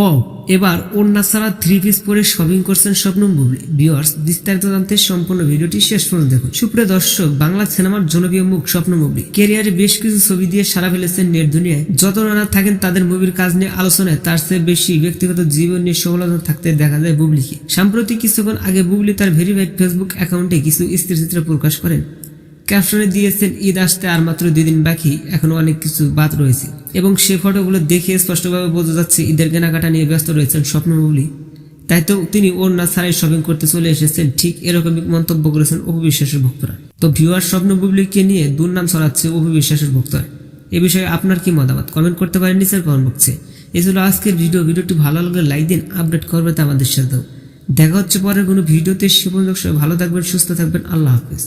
ও, এবার ওন্না ছাড়া থ্রি পিস পরে শপিং করছেন স্বপ্ন বুবলি ভিউয়ার্স বিস্তারিত জানতে সম্পূর্ণ ভিডিওটি শেষ পর্যন্ত দেখুন। সুপ্রিয় দর্শক, বাংলা সিনেমার জনপ্রিয় মুখ স্বপ্ন বুবলি ক্যারিয়ারে বেশ কিছু ছবি দিয়ে সারা ফেলেছেন নেট দুনিয়ায়। যত নানা থাকেন, তাদের মুভির কাজ নিয়ে আলোচনায় তার চেয়ে বেশি ব্যক্তিগত জীবন নিয়ে সফলতা থাকতে দেখা যায় বুবলিকে। সাম্প্রতিক কিছুক্ষণ আগে বুবলি তার ভেরিফাইড ফেসবুক অ্যাকাউন্টে কিছু স্থিরচিত্র প্রকাশ করেন। ক্যাপশনে দিয়েছেন, ঈদ আসতে আর মাত্র দুই দিন বাকি, এখনও অনেক কিছু বাদ রয়েছে। এবং সে ফটোগুলো দেখে স্পষ্টভাবে বোঝা যাচ্ছে ঈদের কেনাকাটা নিয়ে ব্যস্ত রয়েছেন স্বপ্নবুলি তাই তো তিনি ওর না ছাড়াই শপিং করতে চলে এসেছেন, ঠিক এরকমই মন্তব্য করেছেন অপু বিশ্বাসের ভক্তরা। তো ভিউয়ার স্বপ্ন বুবলিকে নিয়ে দুর্নাম ছড়াচ্ছে অপু বিশ্বাসের ভক্তরা। এ বিষয়ে আপনার কি মতামত? কমেন্ট করতে পারেন নিচের কমেন্ট বক্সে। এই ছিল আজকের ভিডিও। ভিডিওটি ভালো লাগলে লাইক দিন আপডেট করবে তা আমাদের সাথেও। দেখা হচ্ছে পরের কোনো ভিডিওতে। সে পর্যন্ত ভালো থাকবেন, সুস্থ থাকবেন। আল্লাহ হাফেজ।